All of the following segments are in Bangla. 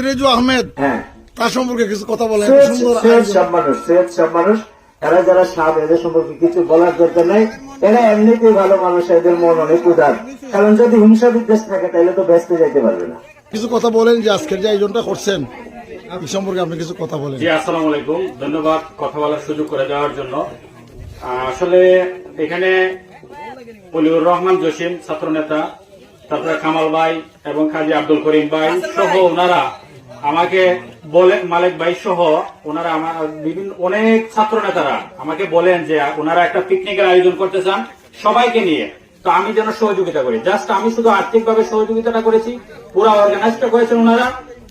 রেজু আহমেদ হ্যাঁ। তার সম্পর্কে কিছু কথা বলেন সুন্দর সব মানুষ সৈয়দ সব মানুষ এরা যারা সাপ এদের সম্পর্কে কিছু বলার দরকার নাই। এরা এমনিতেই ভালো মানুষ এদের মন অনেক উদার। কারণ যদি হিংসা বিদ্বেষ থাকে তাহলে তো ব্যস্ত যেতে পারবে না। কিছু কথা বলেন যে আজকের যে আয়োজনটা করছেন এই সম্পর্কে আপনি কিছু কথা বলেন। জি আসসালামু আলাইকুম। ধন্যবাদ কথা বলার সুযোগ করে দেওয়ার জন্য। আসলে এখানে অলিউর রহমান জসিম ছাত্র নেতা তারপরে কামাল ভাই এবং কাজী আব্দুল করিম ভাই সহ ওনারা আমাকে বলে মালিক ভাই সহ ওনারা আমার বিভিন্ন, অনেক ছাত্র নেতারা আমাকে বলেন যে ওনারা একটা পিকনিকের আয়োজন করতে চান সবাইকে নিয়ে। তো আমি যেন সহযোগিতা করি। জাস্ট আমি শুধু আর্থিকভাবে সহযোগিতাটা করেছি, পুরো অর্গানাইজটা করেছেন ওনারা।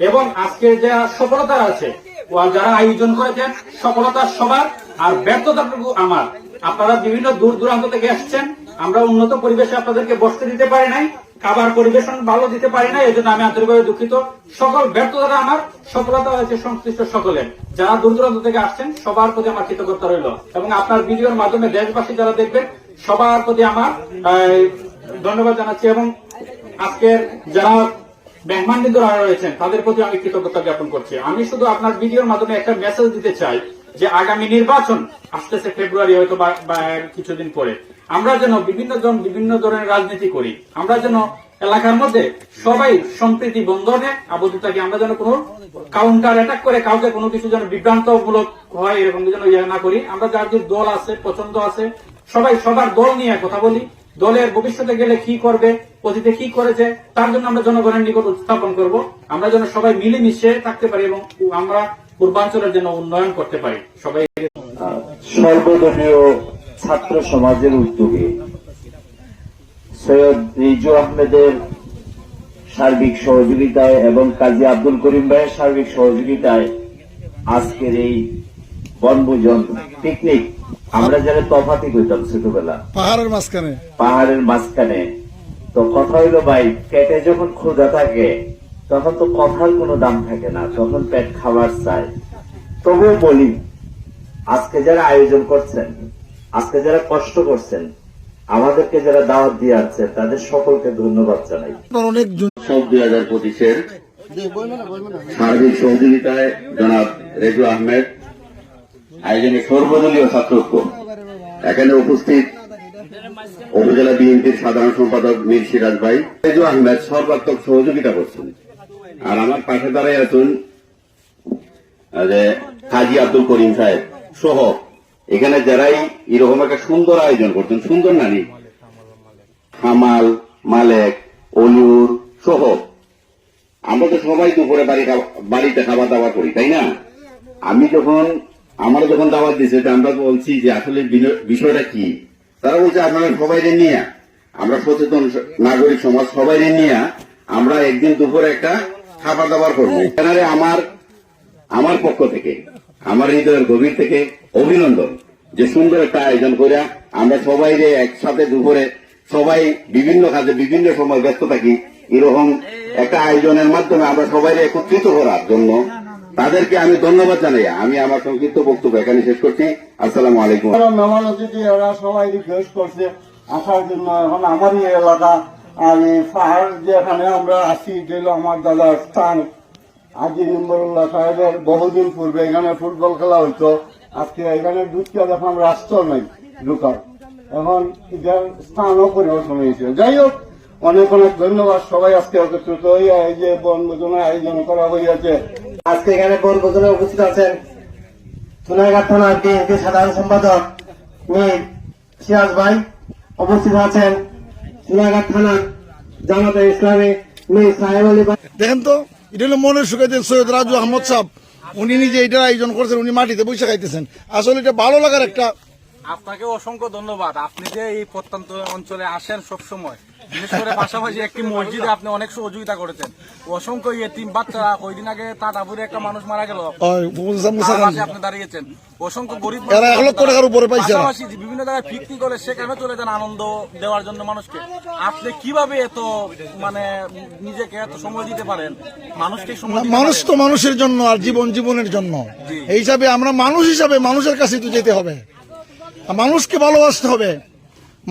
এবং আজকে যে সফলতা আছে যারা আয়োজন করেছেন, সফলতা সবার আর ব্যর্থতাটুকু আমার। আপনারা বিভিন্ন দূর দূরান্ত থেকে আসছেন, আমরা উন্নত পরিবেশে আপনাদেরকে বসতে দিতে পারি নাই। খাবার পরিবেশন ভালো দিতে পারি না এই জন্য আমি আন্তরিকভাবে দুঃখিত। সকল ব্যর্থতা আমার, সফলতা হয়েছে সংশ্লিষ্ট সকলের। যারা দূর দূরান্ত থেকে আসছেন, সবার প্রতি আমার কৃতজ্ঞতা রইল। এবং আপনার ভিডিওর মাধ্যমে দেশবাসী যারা দেখবেন, সবার প্রতি আমার ধন্যবাদ জানাচ্ছি এবং আজকের যারা মেহমানবৃন্দরা রয়েছেন, তাদের প্রতি আমি কৃতজ্ঞতা জ্ঞাপন করছি। আমি শুধু আপনার ভিডিওর মাধ্যমে একটা মেসেজ দিতে চাই যে আগামী নির্বাচন আসতেছে ফেব্রুয়ারি হয়তো বা কিছুদিন পরে। আমরা যেন বিভিন্ন জন বিভিন্ন ধরনের রাজনীতি করি, আমরা যেন এলাকার মধ্যে সবাই সম্প্রীতি বন্ধনে আবদ্ধ থাকি, আমরা যেন কোনো কাউন্টার অ্যাটাক করে কাউকে কোনো কিছু যেন বিভ্রান্তমূলক হয় এরকম যেন ইয়ে না করি, আমরা যার যে দল আছে, পছন্দ আছে, সবাই সবার দল নিয়ে কথা বলি, দলের ভবিষ্যতে গেলে কি করবে, অতীতে কি করেছে, তার জন্য আমরা জনগণের নিকট উত্থাপন করব, আমরা যেন সবাই মিলেমিশে থাকতে পারি এবং আমরা পূর্বাঞ্চলের জন্য উন্নয়ন করতে পারি, সবাই সর্বদলীয় ছাত্র সমাজের উদ্যোগে সৈয়দ রিজু আহমেদের সার্বিক সহযোগিতায় এবং কাজী আব্দুল করিম ভাইয়ের সার্বিক সহযোগিতায় আজকের এই বনভোজন পিকনিক আমরা যারা তফাতি করতাম ছোটবেলা। পাহাড়ের মাঝখানে। পাহাড়ের মাঝখানে। তো কথা হইল ভাই পেটে যখন ক্ষুধা থাকে তখন তো কথার কোনো দাম থাকে না তখন পেট খাবার চায় তবুও বলি আজকে যারা আয়োজন করছেন আজকে যারা কষ্ট করছেন, আমাদেরকে যারা দাওয়াত দিয়ে আছেন তাদের সকলকে ধন্যবাদ জানাই। অনেক উৎসব দুই হাজার পঁচিশের সার্বিক সহযোগিতায় জনাব রেজু আহমেদ, আয়োজনে সর্বদলীয় ছাত্রত্ব এখানে উপস্থিত উপজেলা বিএনপির সাধারণ সম্পাদক মীর সিরাজ ভাই। রেজু আহমেদ সর্বাত্মক সহযোগিতা করছেন। আর আমার পাশে দাঁড়াই আছেন কাজী আব্দুল করিম সাহেব সহ এখানে যারাই এরকম একটা সুন্দর আয়োজন করছেন, সুন্দর নারী খামাল মালেক অলিউর সহ। আমরা তো সবাই দুপুরে বাড়ি বাড়িতে খাওয়া দাওয়া করি, তাই না? আমি যখন আমার যখন দাওয়াত তো আমরা বলছি যে আসলে বিষয়টা কি? তারা বলছে, আপনারা সবাই নিয়ে। আমরা সচেতন নাগরিক সমাজ সবাই নিয়ে আমরা একদিন দুপুরে একটা খাবার দাবার করব। আমার আমার পক্ষ থেকে আমার হৃদয়ের গভীর থেকে অভিনন্দন যে সুন্দর একটা আয়োজন করে আমরা সবাই যে একসাথে দুপুরে সবাই বিভিন্ন কাজে বিভিন্ন সময় ব্যস্ত থাকি, এরকম একটা আয়োজনের মাধ্যমে আমরা সবাই একত্রিত করার জন্য তাদেরকে আমি ধন্যবাদ জানাই। আমি আমার সংক্ষিপ্ত বক্তব্য এখানে শেষ করছি। আসসালামু আলাইকুম। মেহমান অতিথি সবাই রিকোয়েস্ট করছে আসার জন্য। এখন আমারই এলাকা এই পাহাড় যেখানে আমরা আসি যেগুলো আমার দাদার স্থান আজি নম্বরুল্লাহ সাহেবের বহুদিন পূর্বে এখানে ফুটবল খেলা হইতো। আজকে এখানে ঢুকতে এখন রাস্তা নাই ঢুকার এখন এটার স্থানও পরিবর্তন হয়েছে যাই হোক অনেক অনেক ধন্যবাদ সবাই আজকে একত্রিত হইয়া এই যে বনভোজনের আয়োজন করা হইয়াছে। আজকে এখানে বনভোজনে উপস্থিত আছেন সোনারঘাট থানার বিএনপি সাধারণ সম্পাদক মীর সিরাজ ভাই। উপস্থিত আছেন সোনারঘাট থানার জামাতে ইসলামী মীর সাহেব আলী ভাই। দেখেন তো এটা হলো মনের সুখে সৈয়দ রাজু আহমদ সাহ উনি নিজে এটার আয়োজন করছেন, উনি মাটিতে বসে খাইতেছেন। আসলে এটা ভালো লাগার একটা আপনাকে অসংখ্য ধন্যবাদ। আপনি যে এই প্রত্যন্ত অঞ্চলে আসেন সব সময় বিশেষ করে পাশাপাশি একটি মসজিদে আপনি অনেক সহযোগিতা করেছেন। অসংখ্য ইয়েতিম বাচ্চারা কয়দিন আগে টাটাপুরে একটা মানুষ মারা গেল। আপনি দাঁড়িয়েছেন। অসংখ্য গরিব পাশাপাশি বিভিন্ন জায়গায় করে সেখানে চলে যান আনন্দ দেওয়ার জন্য মানুষকে? আপনি কীভাবে এত মানে নিজেকে এত সময় দিতে পারেন? মানুষকে মানুষ তো মানুষের জন্য আর জীবন জীবনের জন্য। এই হিসাবে আমরা মানুষ হিসাবে মানুষের কাছে তো যেতে হবে। মানুষকে ভালোবাসতে হবে।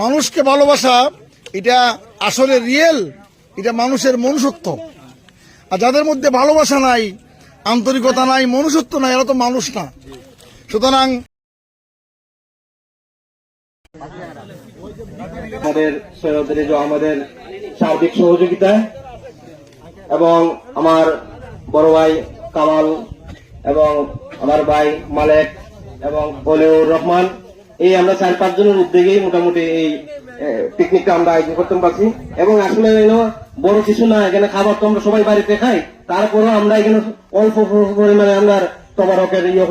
মানুষকে ভালোবাসা এটা আসলে রিয়েল এটা মানুষের মনুষ্যত্ব। আর যাদের মধ্যে ভালোবাসা নাই, আন্তরিকতা নাই, মনুষ্যত্ব নাই, এরা তো মানুষ না। সুতরাং আমাদের সৈয়দ রেজু আমাদের সার্বিক সহযোগিতা এবং আমার বড় ভাই কামাল এবং আমার ভাই মালেক এবং বলেউর রহমান এই আমরা চার, পাঁচ জনের উদ্যোগেই মোটামুটি এই পিকনিকটা আমরা আয়োজন করতে পারছি। এবং আসলে বড় কিছু না, এখানে খাবার তো আমরা সবাই বাড়িতে খাই, তারপরেও আমরা এখানে অল্প পরিমাণে আমরা তোমার ইয়ে